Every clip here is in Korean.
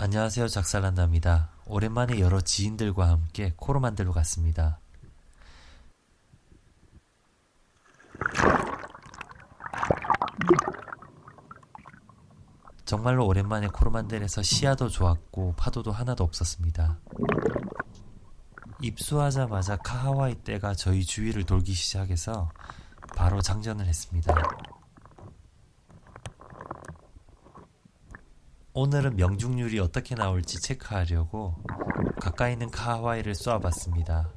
안녕하세요 작살난다입니다. 오랜만에 여러 지인들과 함께 코로 만들로 갔습니다. 정말로 오랜만에 코로만들에서 시야도 좋았고 파도도 하나도 없었습니다. 입수하자마자 카하와이 떼가 저희 주위를 돌기 시작해서 바로 장전을 했습니다. 오늘은 명중률이 어떻게 나올지 체크하려고 가까이 있는 카하와이를 쏘아봤습니다.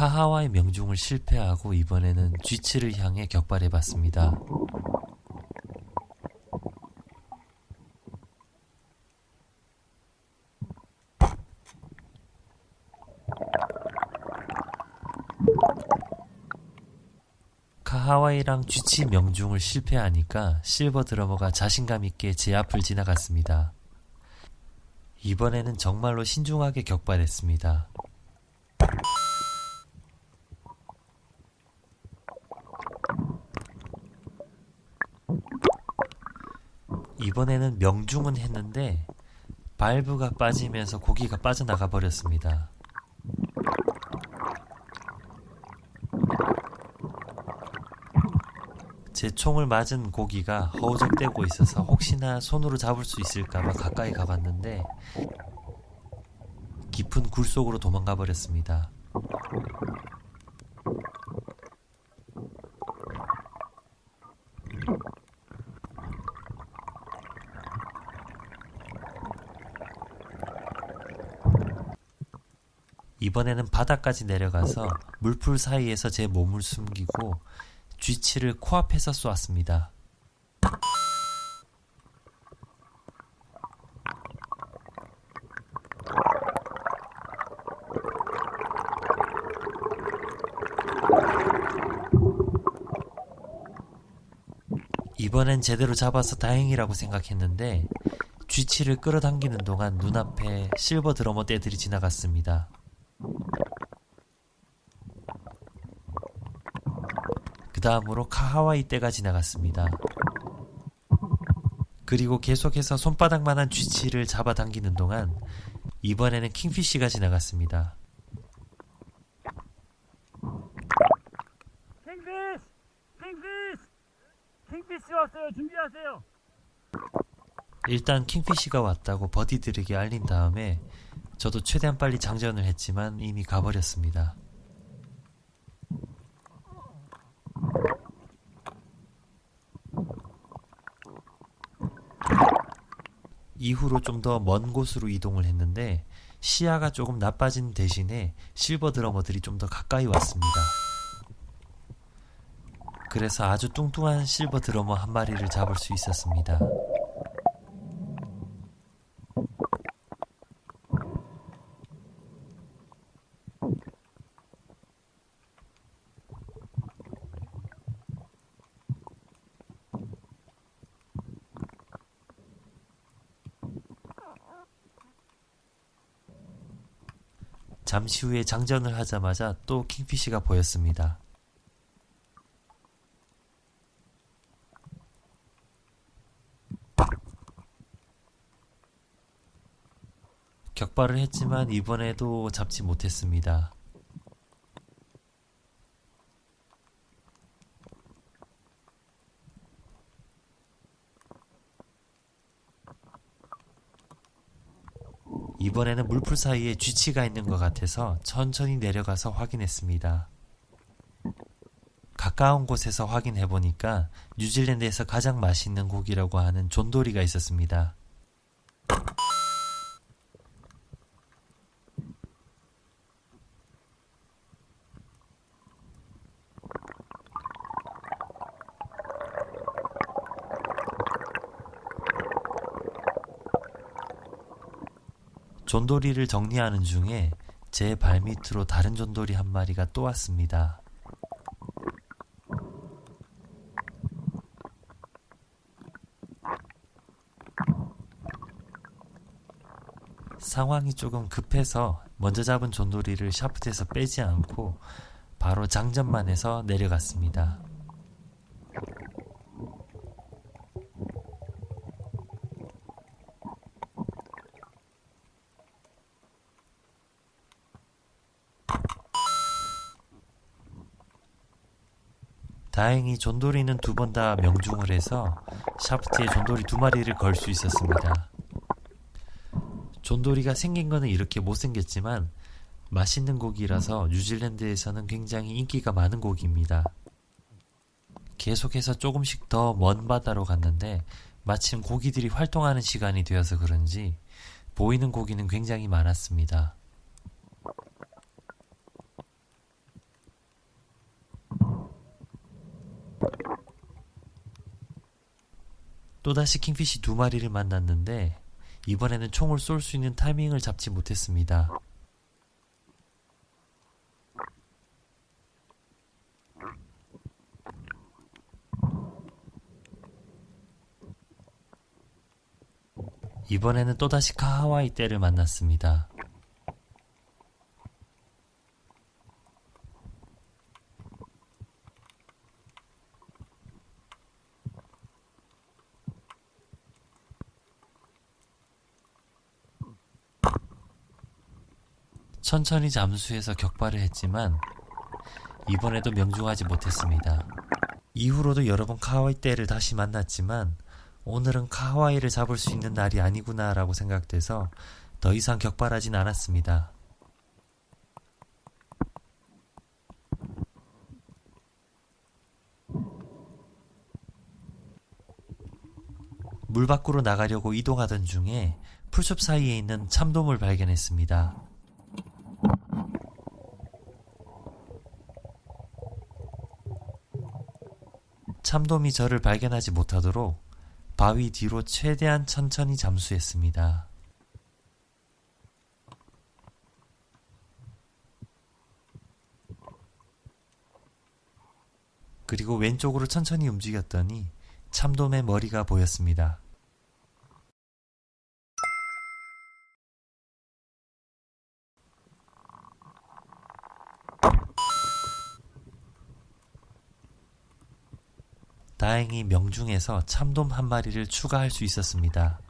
카하와이 명중을 실패하고 이번에는 쥐치를 향해 격발해봤습니다. 카하와이랑 쥐치 명중을 실패하니까 실버 드러머가 자신감 있게 제 앞을 지나갔습니다. 이번에는 정말로 신중하게 격발했습니다. 이번에는 명중은 했는데 발브가 빠지면서 고기가 빠져나가 버렸습니다. 제 총을 맞은 고기가 허우적대고 있어서 혹시나 손으로 잡을 수 있을까봐 가까이 가봤는데 깊은 굴 속으로 도망가 버렸습니다. 이번에는 바닥까지 내려가서 물풀 사이에서 제 몸을 숨기고 쥐치를 코앞에서 쏘았습니다. 이번엔 제대로 잡아서 다행이라고 생각했는데 쥐치를 끌어당기는 동안 눈앞에 실버 드러머 떼들이 지나갔습니다. 그 다음으로 카하와이 떼가 지나갔습니다. 그리고 계속해서 손바닥만한 쥐치를 잡아당기는 동안 이번에는 킹피쉬가 지나갔습니다. 킹피스! 킹피스! 킹피스 왔어요. 준비하세요. 일단 킹피쉬가 왔다고 버디들에게 알린 다음에 저도 최대한 빨리 장전을 했지만 이미 가버렸습니다. 이후로 좀 더 먼 곳으로 이동을 했는데 시야가 조금 나빠진 대신에 실버 드러머들이 좀 더 가까이 왔습니다. 그래서 아주 뚱뚱한 실버 드러머 한 마리를 잡을 수 있었습니다. 잠시 후에 장전을 하자마자 또 킹피쉬가 보였습니다. 격발을 했지만 이번에도 잡지 못했습니다. 이번에는 물풀 사이에 쥐치가 있는 것 같아서 천천히 내려가서 확인했습니다. 가까운 곳에서 확인해 보니까 뉴질랜드에서 가장 맛있는 고기라고 하는 존도리가 있었습니다. 존돌이를 정리하는 중에 제 발밑으로 다른 존돌이 한 마리가 또 왔습니다. 상황이 조금 급해서 먼저 잡은 존돌이를 샤프트에서 빼지 않고 바로 장전만 해서 내려갔습니다. 다행히 존돌이는 두 번 다 명중을 해서 샤프트에 존돌이 두 마리를 걸 수 있었습니다. 존돌이가 생긴 거는 이렇게 못생겼지만 맛있는 고기라서 뉴질랜드에서는 굉장히 인기가 많은 고기입니다. 계속해서 조금씩 더 먼 바다로 갔는데 마침 고기들이 활동하는 시간이 되어서 그런지 보이는 고기는 굉장히 많았습니다. 또다시 킹피시 두 마리를 만났는데 이번에는 총을 쏠 수 있는 타이밍을 잡지 못했습니다. 이번에는 또다시 카하와이 떼를 만났습니다. 천천히 잠수해서 격발을 했지만 이번에도 명중하지 못했습니다. 이후로도 여러 번 카와이 떼를 다시 만났지만 오늘은 카와이를 잡을 수 있는 날이 아니구나라고 생각돼서 더 이상 격발하진 않았습니다. 물 밖으로 나가려고 이동하던 중에 풀숲 사이에 있는 참돔을 발견했습니다. 참돔이 저를 발견하지 못하도록 바위 뒤로 최대한 천천히 잠수했습니다. 그리고 왼쪽으로 천천히 움직였더니 참돔의 머리가 보였습니다. 다행히 명중에서 참돔 한 마리를 추가할 수 있었습니다.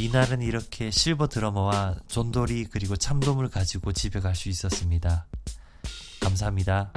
이날은 이렇게 실버 드러머와 존돌이 그리고 참돔을 가지고 집에 갈 수 있었습니다. 감사합니다.